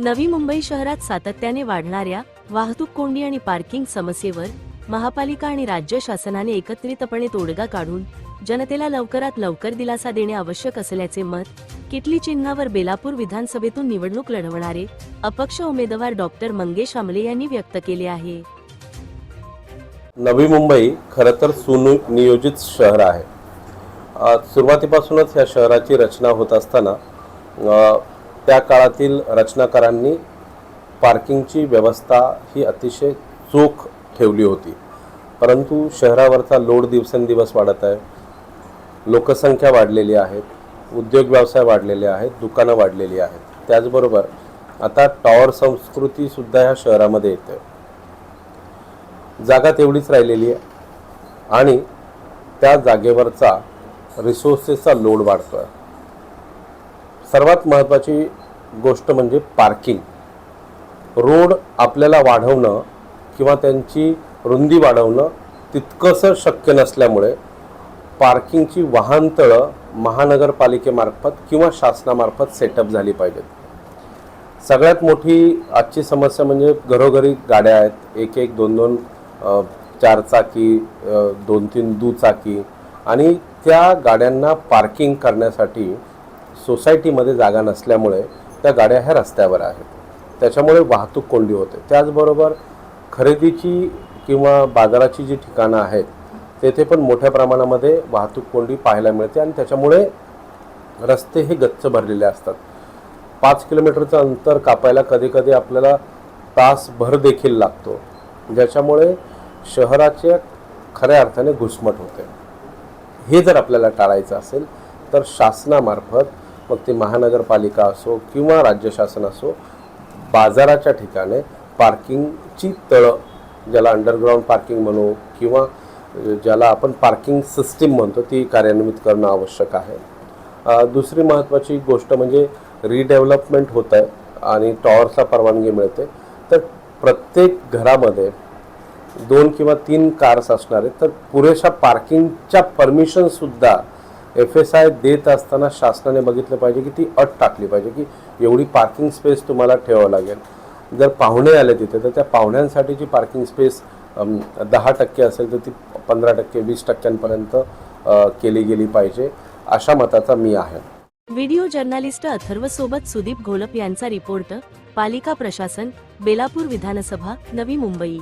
नवी मुंबई शहरात सातत्याने वाढणाऱ्या वाहतूक कोंडी आणि पार्किंग समस्येवर महापालिका आणि राज्य शासनाने एकत्रितपणे तोडगा काढून जनतेला लवकरात लवकर दिलासा देणे आवश्यक असल्याचे मत किटली चिन्हावर बेलापूर विधानसभेतून निवडणूक लढवणारे अपक्ष उमेदवार डॉक्टर मंगेश आमले यांनी व्यक्त केले आहे. नवी मुंबई खरं तर सुनियोजित शहर आहे. सुरुवातीपासूनच या शहराची रचना होत असताना त्या काळातील रचनाकारांनी पार्किंगची व्यवस्था ही अतिशय चोख ठेवली होती. परंतु शहरावरचा लोड दिवसेंदिवस वाढत आहे. लोकसंख्या वाढलेली आहे. उद्योग व्यवसाय वाढलेले आहेत. दुकानं वाढलेली आहेत. त्याचबरोबर आता टॉवर संस्कृतीसुद्धा ह्या शहरामध्ये येते. जागा तेवढीच राहिलेली आहे. आणि त्या जागेवरचा रिसोर्सेसचा लोड वाढतो आहे सर्वात महत्त्वाची गोष्ट म्हणजे पार्किंग. रोड आपल्याला वाढवणं किंवा त्यांची रुंदी वाढवणं तितकंसं शक्य नसल्यामुळे पार्किंगची वाहनतळं महानगरपालिकेमार्फत किंवा शासनामार्फत सेटअप झाली पाहिजेत. सगळ्यात मोठी आजची समस्या म्हणजे घरोघरी गाड्या आहेत. एक एक दोन दोन चारचाकी दोन तीन दुचाकी आणि त्या गाड्यांना पार्किंग करण्यासाठी सोसायटीमध्ये जागा नसल्यामुळे त्या गाड्या ह्या रस्त्यावर आहेत. त्याच्यामुळे वाहतूक कोंडी होते. त्याचबरोबर खरेदीची किंवा बाजाराची जी ठिकाणं आहेत तेथे पण मोठ्या प्रमाणामध्ये वाहतूक कोंडी पाहायला मिळते आणि त्याच्यामुळे रस्ते हे गच्च भरलेले असतात. पाच किलोमीटरचं अंतर कापायला कधीकधी आपल्याला तासभर देखील लागतो. ज्याच्यामुळे शहराच्या खऱ्या अर्थाने घुसमट होते. हे जर आपल्याला टाळायचं असेल तर शासनामार्फत मग ते महानगरपालिका असो किंवा राज्य शासन असो बाजाराच्या ठिकाणी पार्किंगची तळं ज्याला अंडरग्राऊंड पार्किंग म्हणू किंवा ज्याला आपण पार्किंग सिस्टीम म्हणतो ती कार्यान्वित करणं आवश्यक आहे. दुसरी महत्त्वाची गोष्ट म्हणजे रिडेव्हलपमेंट होत आहे आणि टॉवरला परवानगी मिळते. तर प्रत्येक घरामध्ये दोन किंवा तीन कार्स असणार आहेत तर पुरेशा पार्किंगच्या परमिशनसुद्धा एफ एस आय देत असताना शासनाने बघितलं पाहिजे की ती अट टाकली पाहिजे की एवढी पार्किंग स्पेस तुम्हाला ठेवावं लागेल. जर पाहुणे आले तिथे तर त्या पाहुण्यांसाठीची पार्किंग स्पेस दहा टक्के असेल तर ती पंधरा टक्के वीस टक्क्यांपर्यंत केली गेली पाहिजे अशा मताचा मी आहे. व्हिडिओ जर्नालिस्ट अथर्व सोबत सुदीप घोलप यांचा रिपोर्ट पालिका प्रशासन बेलापूर विधानसभा नवी मुंबई.